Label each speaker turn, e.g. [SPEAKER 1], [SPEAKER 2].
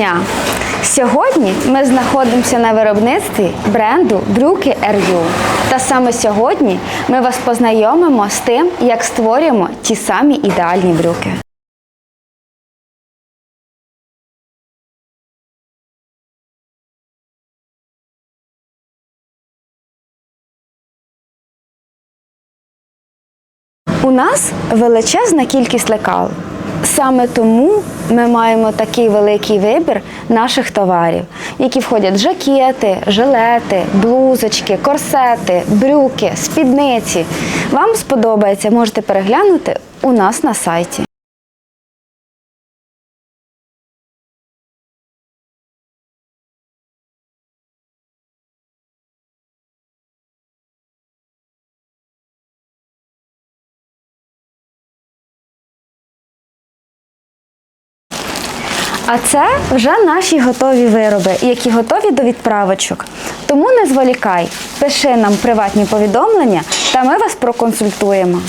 [SPEAKER 1] дня! Сьогодні ми знаходимося на виробництві бренду Брюки RU. Та саме сьогодні ми вас познайомимо з тим, як створюємо ті самі ідеальні брюки. У нас величезна кількість лекал. Саме тому ми маємо такий великий вибір наших товарів, які входять жакети, жилети, блузочки, корсети, брюки, спідниці. Вам сподобається, можете переглянути у нас на сайті. А це вже наші готові вироби, які готові до відправочок. Тому не зволікай, пиши нам приватні повідомлення, та ми вас проконсультуємо.